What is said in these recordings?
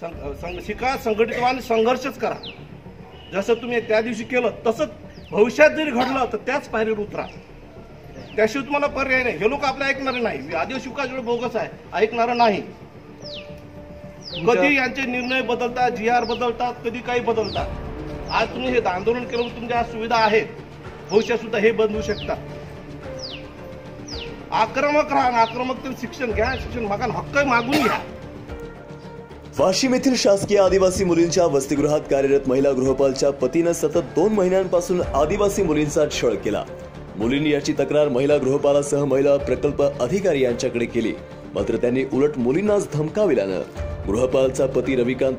सं- सं- शिका संघटित व्हा आणि संघर्षच करा. जसं तुम्ही त्या दिवशी केलं तसंच भविष्यात जरी घडलं तर त्याच पायरीवर उतरा. त्याशिवाय तुम्हाला पर्याय नाही. हे लोक आपलं ऐकणारे नाही. आदिवासी विकास बोगस आहे. ऐकणारं नाही. कधी यांचे निर्णय बदलतात जी आर बदलतात कधी काही बदलतात. आज तुम्ही हे आंदोलन केलं तुमच्या आज सुविधा आहेत. भविष्यात सुद्धा हे बदलू शकतात. आक्रमक राहा. आक्रमक शिक्षण घ्या. शिक्षण मागा हक्क मागून घ्या. वाशिम येथील शासकीय आदिवासी मुलींच्या वसतिगृहात कार्यरत महिला गृहपालच्या पतीनं सतत दोन महिन्यांपासून आदिवासी मुलींचा छळ केला. मुलींनी याची तक्रार महिला गृहपालासह महिला प्रकल्प अधिकारी यांच्याकडे केली. मात्र त्यांनी उलट मुलींनाच धमकाविल्यानं गृहपालचा पती रविकांत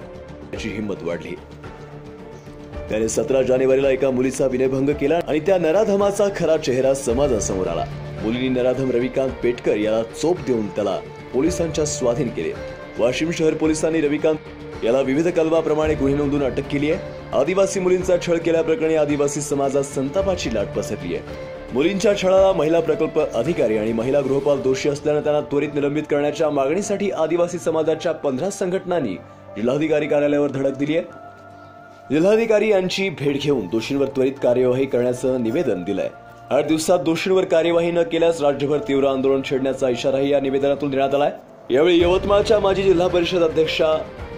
याची हिंमत वाढली. त्याने सतरा जानेवारीला एका मुलीचा विनयभंग केला आणि त्या नराधमाचा खरा चेहरा समाजासमोर आला. मुलींनी नराधम रविकांत पेटकर याला चोप देऊन त्याला पोलिसांच्या स्वाधीन केले. वाशिम शहर पोलिसांनी रविकांत याला विविध कलवाप्रमाणे गुन्हे नोंदून अटक केली आहे. आदिवासी मुलींचा छळ केल्याप्रकरणी आदिवासी समाजात संतापाची लाट पसरली आहे. मुलींच्या छळाला महिला प्रकल्प अधिकारी आणि महिला गृहपाल दोषी असल्यानं त्यांना त्वरित निलंबित करण्याच्या मागणीसाठी आदिवासी समाजाच्या पंधरा संघटनांनी जिल्हाधिकारी कार्यालयावर धडक दिली आहे. जिल्हाधिकारी यांची भेट घेऊन दोषींवर त्वरित कार्यवाही करण्याचं निवेदन दिलंय. आठ दिवसात दोषींवर कार्यवाही न केल्यास राज्यभर तीव्र आंदोलन छेडण्याचा इशाराही या निवेदनातून देण्यात आलाय. यावेळी यवतमाळच्या माजी जिल्हा परिषद अध्यक्षा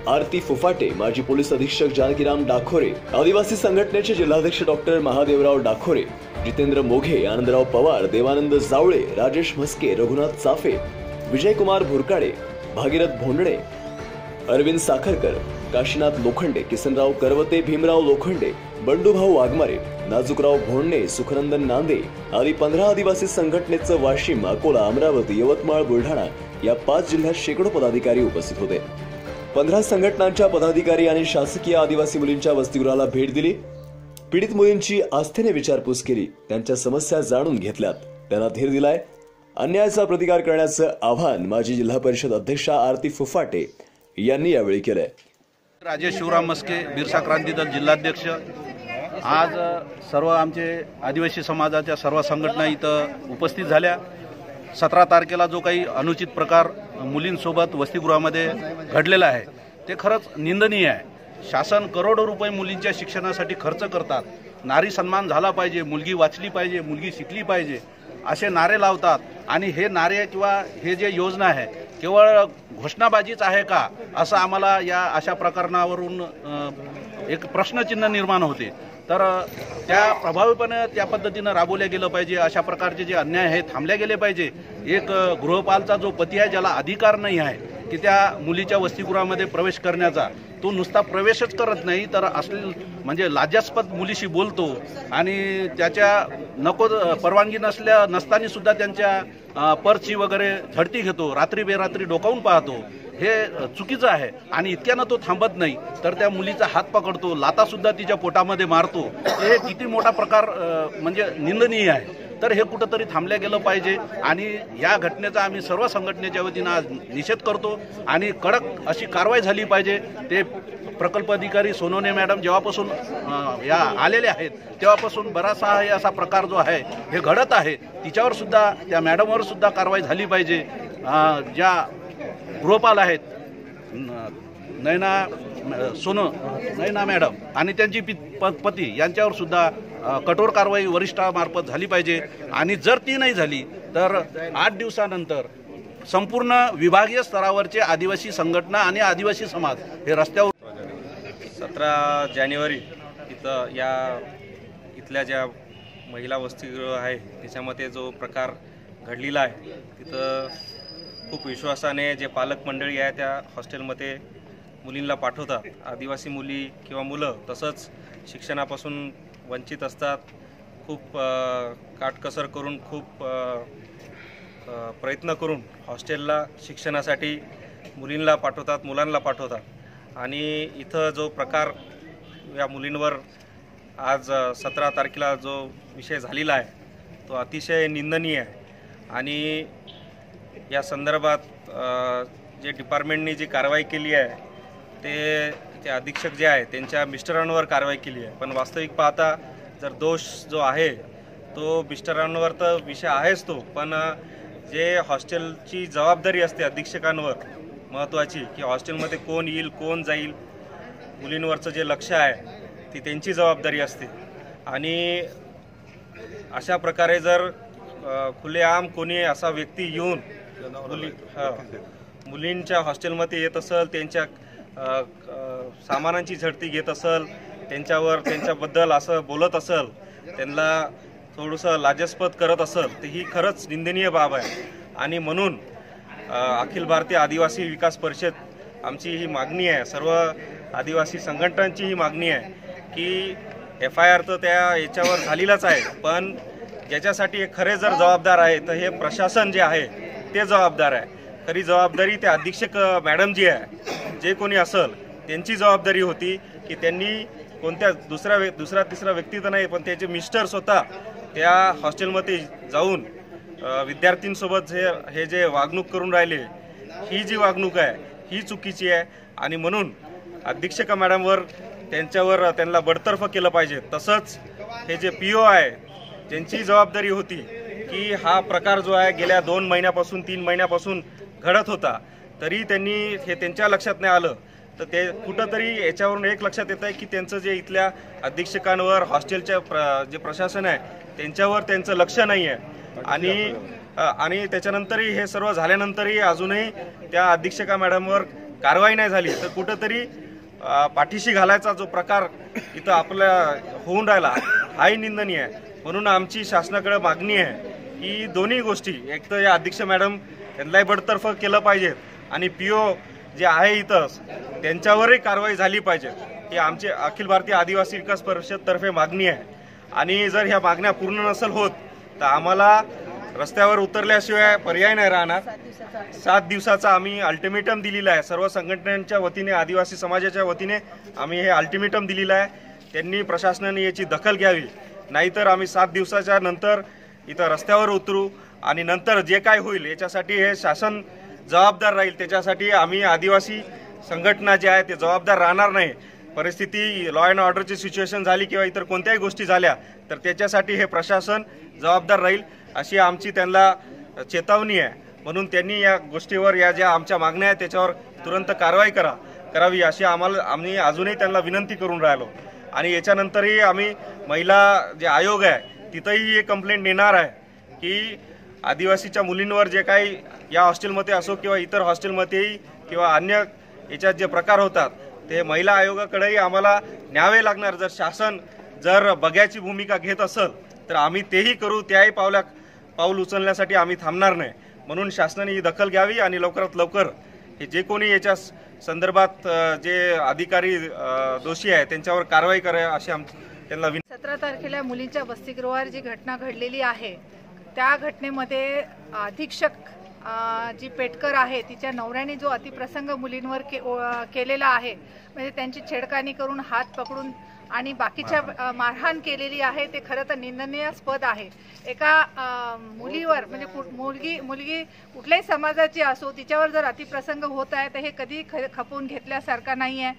आरती फुफाटे माजी पोलीस अधीक्षक जानकीराम डाखोरे आदिवासी संघटनेचे जिल्हाध्यक्ष डॉक्टर महादेवराव डाखोरे जितेंद्र मोघे आनंदराव पवार देवानंद जावळे राजेश म्हस्के रघुनाथ चाफे विजयकुमार भुरकाडे भागीरथ भोंडणे अरविंद साखरकर काशीनाथ लोखंडे किसनराव करवते भीमराव लोखंडे बंडूभाऊ वाघमारे नाजुकराव भोंडणे सुखनंदन नांदे आदी पंधरा आदिवासी संघटनेचं वाशिम अकोला अमरावती यवतमाळ बुलढाणा या पाच जिल्ह्यात शेकडो पदाधिकारी उपस्थित होते. पंधरा संघटनांच्या पदाधिकारी आणि शासकीय आदिवासी मुलींच्या वसतिगृहाला भेट दिली. पीडित मुलींची आस्थेने विचारपूस केली. त्यांच्या समस्या जाणून घेतल्यात. त्यांना धीर दिलाय. अन्यायाचा प्रतिकार करण्याचं आवाहन माजी जिल्हा परिषद अध्यक्षा आरती फुफाटे यांनी यावेळी केलंय. राजेश शिवराम मस्के बिरसा क्रांती दल जिल्हाध्यक्ष. आज सर्व आमचे आदिवासी समाजाच्या सर्व संघटना इथं उपस्थित झाल्या. सतरा तारखेला जो काही अनुचित प्रकार मुलींसोबत वसतिगृहामध्ये घडलेला आहे ते खरंच निंदनीय आहे. शासन करोडो रुपये मुलींच्या शिक्षणासाठी खर्च करतात. नारी सन्मान झाला पाहिजे मुलगी वाचली पाहिजे मुलगी शिकली पाहिजे असे नारे लावतात. आणि हे नारे किंवा हे जे योजना आहे केवळ घोषणाबाजीच आहे का असं आम्हाला या अशा प्रकरणावरून एक प्रश्नचिन्ह निर्माण होते. तर त्या प्रभावीपणे त्या पद्धतीनं राबवल्या गेलं पाहिजे. अशा प्रकारचे जे अन्याय आहे थांबल्या गेले पाहिजे. एक गृहपालचा जो पती आहे ज्याला अधिकार नाही आहे की त्या मुलीच्या वसतिगृहामध्ये प्रवेश करण्याचा तो नुसता प्रवेशच करत नाही तर असले म्हणजे लाजास्पद मुलीशी बोलतो आणि त्याच्या नको परवानगी नसल्या नसताना सुद्धा त्यांच्या पर्ची पर्सची वगैरे झडती घेतो. रात्री बेरात्री डोकावून पाहतो. हे चुकीचं आहे. आणि इतक्यानं तो थांबत नाही. तर त्या मुलीचा हात पकडतो लाता सुद्धा तिच्या पोटामध्ये मारतो. हे किती मोठा प्रकार म्हणजे निंदनीय आहे. तर हे कुठंतरी थांबल्या गेलं पाहिजे. आणि या घटनेचा आम्ही सर्व संघटनेच्या वतीनं आज निषेध करतो. आणि कडक अशी कारवाई झाली पाहिजे. ते प्रकल्प अधिकारी सोनोने मॅडम जेव्हापासून या आलेले आहेत तेव्हापासून बराचसा हे असा प्रकार जो आहे हे घडत आहे. तिच्यावर सुद्धा त्या मॅडमवर सुद्धा कारवाई झाली पाहिजे. ज्या गृहपाल आहेत. न- नयना सोनं नयना मॅडम आणि त्यांची प- पती यांच्यावर सुद्धा कठोर कारवाई वरिष्ठामार्फत झाली पाहिजे. आणि जर ती नाही झाली तर आठ दिवसानंतर संपूर्ण विभागीय स्तरावरचे आदिवासी संघटना आणि आदिवासी समाज हे रस्त्यावर सतरा जानेवारी इथं या इथल्या ज्या महिला वसतिगृह आहे त्याच्यामध्ये जो प्रकार घडलेला आहे तिथं खूप विश्वासाने जे पालक मंडळी आहे त्या हॉस्टेलमध्ये मुलींना पाठवतात. आदिवासी मुली किंवा मुलं तसंच शिक्षणापासून वंचित असतात. खूप काटकसर करून खूप प्रयत्न करून हॉस्टेलला शिक्षणासाठी मुलींना पाठवतात मुलांना पाठवतात. आणि इथं जो प्रकार या मुलींवर आज सतरा तारखेला जो विषय झालेला आहे तो अतिशय निंदनीय आहे. आणि या संदर्भात जे डिपार्टमेंटनी जी कारवाई केली आहे ते ते अधीक्षक जे आहे त्यांच्या मिस्टरांवर कारवाई केली आहे. पण वास्तविक पाहता जर दोष जो आहे तो मिस्टरांवर तर विषय आहेच तो. पण जे हॉस्टेलची जबाबदारी असते अधीक्षकांवर महत्त्वाची की हॉस्टेलमध्ये कोण येईल कोण जाईल मुलींवरचं जे लक्ष आहे ती त्यांची जबाबदारी असते. आणि अशा प्रकारे जर खुलेआम कोणी असा व्यक्ती येऊन मुली हा, मुलींच्या हॉस्टेलमध्ये येत असेल त्यांच्या सामानांची झडती घेत असेल त्यांच्यावर त्यांच्याबद्दल असं बोलत असेल त्यांना थोडंसं लाजस्पद करत असेल तर ही खरंच निंदनीय बाब आहे. आणि म्हणून अखिल भारतीय आदिवासी विकास परिषद आमची ही मागणी आहे. सर्व आदिवासी संघटनांची ही मागणी आहे की एफ आय आर तर त्या याच्यावर झालेलाच आहे पण ज्याच्यासाठी हे खरे जर जबाबदार आहे तर हे प्रशासन जे आहे ते जबाबदार आहे. खरी जबाबदारी ते अधीक्षक मॅडम जी आहे. जे कोणी असेल त्यांची जबाबदारी होती की त्यांनी कोणत्या दुसऱ्या व्य- दुसरा तिसरा व्यक्ती तर नाही पण त्याचे मिस्टर स्वतः त्या हॉस्टेलमध्ये जाऊन विद्यार्थींसोबत जे हे जे वागणूक करून राहिले ही जी वागणूक आहे ही चुकीची आहे. आणि म्हणून अधीक्षका मॅडमवर त्यांच्यावर त्यांना बडतर्फ केलं पाहिजे. तसंच हे जे पी ओ आहे ज्यांची जबाबदारी होती की हा प्रकार जो आहे गेल्या दोन महिन्यापासून तीन महिन्यापासून घडत होता. तरी त्यांनी हे त्यांच्या लक्षात नाही आलं. तर ते कुठंतरी याच्यावरून एक लक्षात येत आहे की त्यांचं जे इथल्या अधीक्षकांवर हॉस्टेलच्या प्र जे प्रशासन आहे त्यांच्यावर त्यांचं लक्ष नाही आहे. आणि आणि त्याच्यानंतरही हे सर्व झाल्यानंतरही अजूनही त्या अधीक्षका मॅडमवर कारवाई नाही झाली. तर कुठंतरी पाठीशी घालायचा जो प्रकार इथं आपल्या होऊन राहिला हाही निंदनीय आहे. म्हणून आमची शासनाकडे मागणी आहे की दोन्ही गोष्टी एक तर या अध्यक्ष मॅडम त्यांनाही बडतर्फ केलं पाहिजे आणि पी ओ जे आहे इथं त्यांच्यावरही कारवाई झाली पाहिजे. ही आमची अखिल भारतीय आदिवासी विकास परिषदतर्फे मागणी आहे. आणि जर ह्या मागण्या पूर्ण नसेल होत तर आम्हाला रस्त्यावर उतरल्याशिवाय पर्याय नाही राहणार. सात दिवसाचा आम्ही अल्टिमेटम दिलेला आहे. सर्व संघटनांच्या वतीने आदिवासी समाजाच्या वतीने आम्ही हे अल्टिमेटम दिलेलं आहे. त्यांनी प्रशासनाने याची दखल घ्यावी. नाहीतर आम्ही सात दिवसाच्या नंतर इथं रस्त्यावर उतरू आणि नंतर जे काय होईल याच्यासाठी हे शासन जबाबदार राहील त्याच्यासाठी आम्ही आदिवासी संघटना जे आहे ते जबाबदार राहणार नाही. परिस्थिती लॉ अँड ऑर्डरची सिच्युएशन झाली किंवा इतर कोणत्याही गोष्टी झाल्या तर त्याच्यासाठी हे प्रशासन जबाबदार राहील अशी आमची त्यांना चेतावणी आहे. म्हणून त्यांनी या गोष्टीवर या ज्या आमच्या मागण्या आहेत त्याच्यावर तुरंत कारवाई करा करावी अशी आम्हाला आम्ही अजूनही त्यांना विनंती करून राहिलो. आणि याच्यानंतरही आम्ही महिला जे आयोग आहे तिथंही एक कंप्लेंट येणार आहे की आदिवासीच्या मुलींवर जे काही या हॉस्टेलमध्ये असो किंवा इतर हॉस्टेलमध्येही किंवा अन्य याच्यात जे प्रकार होतात ते महिला आयोगाकडेही आम्हाला न्यावे लागणार. जर शासन जर बघ्याची भूमिका घेत असेल तर आम्ही तेही करू त्याही पावल्या पाऊल उचलण्यासाठी आम्ही थांबणार नाही. म्हणून शासनाने ही दखल घ्यावी आणि लवकरात लवकर हे जे कोणी याच्या संदर्भात जे अधिकारी दोषी आहे त्यांच्यावर कारवाई करा अशी आम त्यांना सतरा तारखेला मुलींच्या वसतिगृहावर जी घटना घडलेली आहे त्या घटनेमध्ये अधीक्षक जी पेटकर आहे तिच्या नवऱ्याने जो अतिप्रसंग मुलींवर के, केलेला आहे म्हणजे त्यांची छेडखानी करून हात पकडून आणि बाकीच्या मारहाण. केलेली आहे ते खरं तर निंदनीयास्पद आहे. एका मुलीवर म्हणजे मुलगी मुलगी कुठल्याही समाजाची असो तिच्यावर जर अतिप्रसंग होत आहे तर हे कधी खपवून घेतल्यासारखं नाही आहे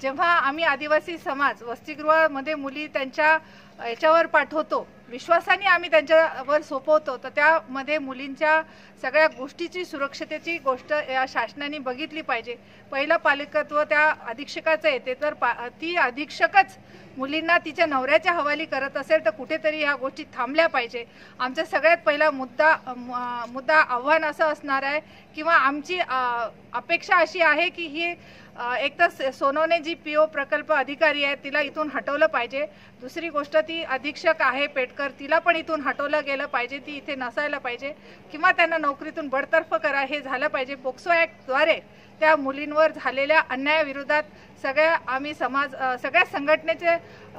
जेव्हा आम्ही आदिवासी समाज वसतिगृहामध्ये मुली त्यांच्या याच्यावर पाठवतो विश्वासाने आम्ही त्यांच्यावर सोपवतो तर त्यामध्ये मुलींच्या सगळ्या गोष्टीची सुरक्षतेची गोष्ट या शासनाने बघितली पाहिजे. पहिलं पालकत्व त्या अधीक्षकाचं येते तर पा ती अधीक्षकच मुलींना तिच्या नवऱ्याच्या हवाली करत असेल तर कुठेतरी ह्या गोष्टी थांबल्या पाहिजे. आमचा सगळ्यात पहिला मुद्दा मुद्दा आव्हान असं असणार आहे किंवा आमची अपेक्षा अशी आहे की ही एक तर सोनोने जी पी ओ प्रकल्प अधिकारी आहे तिला इथून हटवलं पाहिजे. दुसरी गोष्ट ती अधीक्षक आहे पेटकर तिला पण इथून हटवलं गेलं पाहिजे ती इथे नसायला पाहिजे. किंवा त्यांना नोकरीतून बडतर्फ करा हे झालं पाहिजे. पोक्सो ॲक्टद्वारे त्या मुलींवर झालेल्या अन्यायाविरोधात सगळ्या आम्ही समाज सगळ्या संघटनेचे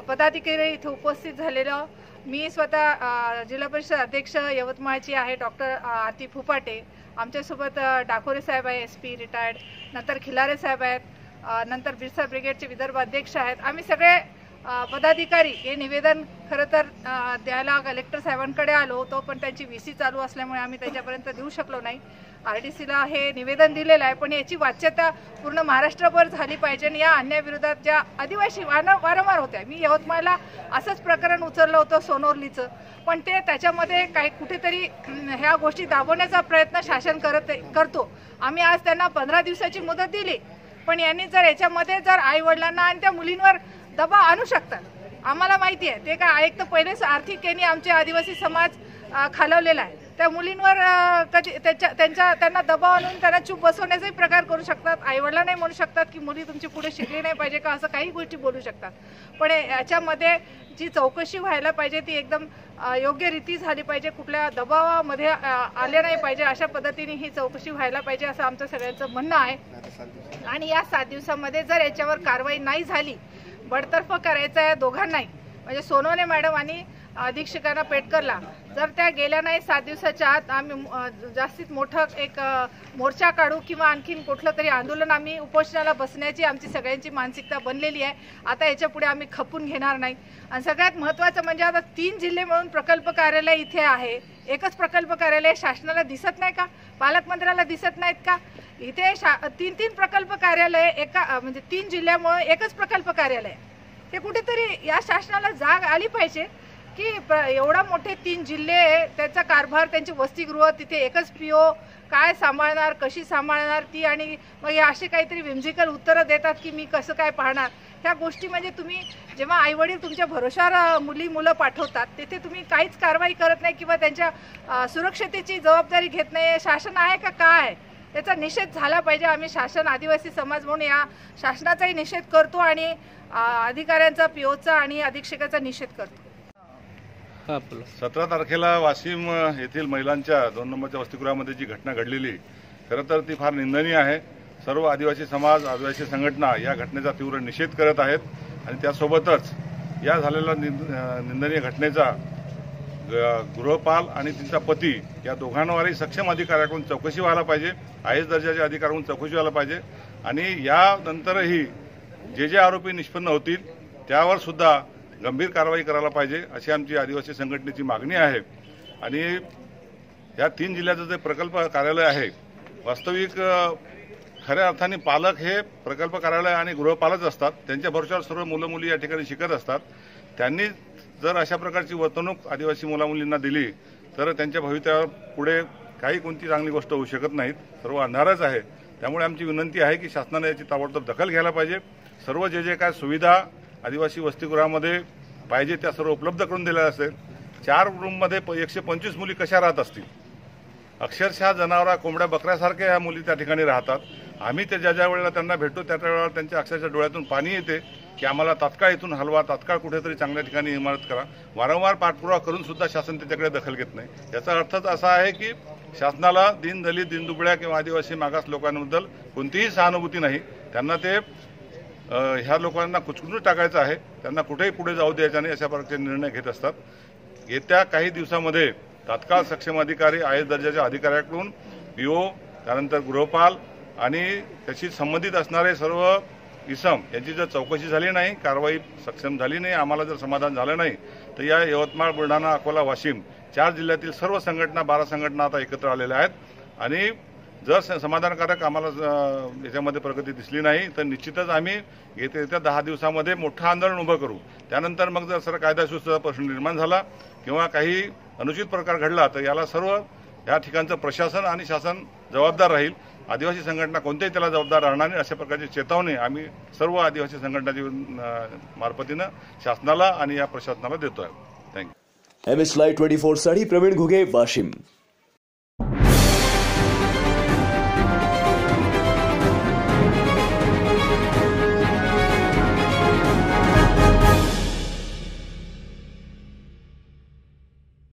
पदाधिकारी इथे उपस्थित झालेलं. मी स्वतः जिल्हा परिषद अध्यक्ष यवतमाळची आहे डॉक्टर आरती फुपाटे. आमच्यासोबत डाकोरे साहेब आहे एस पी रिटायर्ड नंतर खिलारे साहेब आहेत नंतर बिरसा ब्रिगेडचे विदर्भ अध्यक्ष आहेत. आम्ही सगळे पदाधिकारी हे निवेदन खरं तर द्यायला कलेक्टर साहेबांकडे आलो होतो पण त्यांची व्ही सी चालू असल्यामुळे आम्ही त्याच्यापर्यंत देऊ शकलो नाही. आर डी सीला हे निवेदन दिलेलं आहे पण याची वाच्यता पूर्ण महाराष्ट्रभर झाली पाहिजे आणि या अन्यायाविरोधात ज्या आदिवासी वान वारंवार होत्या मी यवतमाळला असंच प्रकरण उचललं होतं सोनोर्लीचं पण ते त्याच्यामध्ये काही कुठेतरी ह्या गोष्टी दाबवण्याचा प्रयत्न शासन करत करतो. आम्ही आज त्यांना पंधरा दिवसाची मुदत दिली पण यांनी जर याच्यामध्ये जर आई वडिलांना आणि त्या मुलींवर दबाव आणू शकतात. आम्हाला माहिती आहे ते काय एक तर पहिलेच आर्थिक यांनी आमचे आदिवासी समाज खालवलेला आहे. त्या मुलींवर कधी त्याच्या त्यांच्या त्यांना दबाव आणून त्यांना चूप बसवण्याचाही प्रकार करू शकतात. आईवडिला नाही म्हणू शकतात की मुली तुमची पुढे शिकली नाही पाहिजे का? असं काही गोष्टी बोलू शकतात. पण याच्यामध्ये जी चौकशी व्हायला पाहिजे ती एकदम योग्य रीती झाली पाहिजे. कुठल्या दबावामध्ये आले नाही पाहिजे अशा पद्धतीने ही चौकशी व्हायला पाहिजे असं आमचं सगळ्यांचं म्हणणं आहे. आणि या सात दिवसामध्ये जर याच्यावर कारवाई नाही झाली बडतर्फ करायचं आहे दोघांनाही. म्हणजे सोनवणे मॅडम आणि अधीक्षकांना पेटकरला जर त्या गेल्या नाही सात दिवसाच्या आत आम्ही जास्तीत मोठं एक मोर्चा काढू किंवा आणखीन कुठलं तरी आंदोलन आम्ही उपोषणाला बसण्याची आमची सगळ्यांची मानसिकता बनलेली आहे. आता याच्यापुढे आम्ही खपून घेणार नाही. आणि सगळ्यात महत्त्वाचं म्हणजे आता तीन जिल्हे मिळून प्रकल्प कार्यालय इथे आहे. एकच प्रकल्प कार्यालय शासनाला दिसत नाही का? पालकमंत्र्याला दिसत नाहीत का? इथे शा तीन तीन प्रकल्प कार्यालय एका म्हणजे तीन जिल्ह्यामुळे एकच प्रकल्प कार्यालय. हे कुठेतरी या शासनाला जाग आली पाहिजे. की प्र- एवढा मोठे तीन जिल्हे त्याचा कारभार त्यांची वसतिगृह तिथे एकच पीओ काय सांभाळणार कशी सांभाळणार ती आणि मग या असे काहीतरी विमजिकल उत्तरं देतात की मी कसं काय पाहणार. ह्या गोष्टी म्हणजे तुम्ही जेव्हा आईवडील तुमच्या भरोशावर मुली मुलं पाठवतात तिथे तुम्ही काहीच कारवाई करत नाही किंवा त्यांच्या सुरक्षतेची जबाबदारी घेत नाही. शासन आहे का काय? त्याचा निषेध झाला पाहिजे. आम्ही शासन आदिवासी समाज म्हणून या शासनाचाही निषेध करतो आणि अधिकाऱ्यांचा पीओचा आणि अधीक्षकाचा निषेध करतो. सतरा तारखेला वाशिम येथील महिलांच्या दोन नंबरच्या वसतिगृहामध्ये जी घटना घडलेली खरं तर ती फार निंदनीय आहे. सर्व आदिवासी समाज आदिवासी संघटना या घटनेचा तीव्र निषेध करत आहेत आणि त्यासोबतच या झालेल्या निंद- निंदनीय घटनेचा ग- गृहपाल आणि तिचा पती या दोघांवरही सक्षम अधिकाऱ्याकडून चौकशी व्हायला पाहिजे आय एस दर्जाच्या अधिकाऱ्याकडून चौकशी व्हायला पाहिजे आणि यानंतरही जे जे आरोपी निष्पन्न होतील त्यावर सुद्धा गंभीर कारवाई करायला पाहिजे अशी आमची आदिवासी संघटनेची मागणी आहे. आणि या तीन जिल्ह्याचं जे प्रकल्प कार्यालय आहे वास्तविक खऱ्या अर्थाने पालक हे प्रकल्प कार्यालय आणि गृहपालच असतात त्यांच्या भरोशावर सर्व मुलं मुली या ठिकाणी शिकत असतात. त्यांनी जर अशा प्रकारची वर्तणूक आदिवासी मुलामुलींना दिली तर त्यांच्या भवितव्यावर पुढे काही कोणती चांगली गोष्ट होऊ शकत नाहीत. सर्व अंधारच आहे. त्यामुळे आमची विनंती आहे की शासनाने याची ताबडतोब दखल घ्यायला पाहिजे. सर्व जे जे काय सुविधा आदिवासी वसतिगृहामध्ये पाहिजे त्या सर्व उपलब्ध करून दिलेल्या असेल. चार रूममध्ये प- एकशे पंचवीस मुली कशा राहत असतील? अक्षरशः जनावरा कोंबड्या बकऱ्यासारख्या या मुली त्या ठिकाणी राहतात. आम्ही ते ज्या ज्या वेळेला त्यांना भेटतो त्या त्या वेळेला त्यांच्या अक्षरशः डोळ्यातून पाणी येते की आम्हाला तात्काळ इथून हलवा तात्काळ कुठेतरी चांगल्या ठिकाणी इमारत करा. वारंवार पाठपुरावा करून सुद्धा शासन त्याच्याकडे दखल घेत नाही. याचा अर्थच असा आहे की शासनाला दिनदलित दिनदुबळ्या किंवा आदिवासी मागास लोकांबद्दल कोणतीही सहानुभूती नाही. त्यांना ते ह्या लोकांना कुचकुचून टाकायचं आहे. त्यांना कुठेही पुढे जाऊ द्यायचं नाही अशा प्रकारचे निर्णय घेत असतात. येत्या काही दिवसामध्ये तात्काळ सक्षम अधिकारी आय एस दर्जाच्या अधिकाऱ्याकडून पीओ त्यानंतर गृहपाल आणि त्याशी संबंधित असणारे सर्व इसम यांची जर चौकशी झाली नाही कारवाई सक्षम झाली नाही आम्हाला जर समाधान झालं नाही तर या यवतमाळ बुलढाणा अकोला वाशिम चार जिल्ह्यातील सर्व संघटना बारा संघटना आता एकत्र आलेल्या आहेत. आणि जर समाधानकारक आम्हाला याच्यामध्ये प्रगती दिसली नाही तर निश्चितच आम्ही येत्या येत्या दहा दिवसामध्ये मोठं आंदोलन उभं करू. त्यानंतर मग जर सर कायदा सुव्यवस्थेचा प्रश्न निर्माण झाला किंवा काही अनुचित प्रकार घडला तर याला सर्व या ठिकाणचं प्रशासन आणि शासन जबाबदार राहील. आदिवासी संघटना कोणत्याही त्याला जबाबदार राहणार नाही. अशा प्रकारची चेतावणी आम्ही सर्व आदिवासी संघटनाची मार्फतीनं शासनाला आणि या प्रशासनाला देतो आहे thank you M S live twenty फोरसाठी Pravin Ghuge Washim.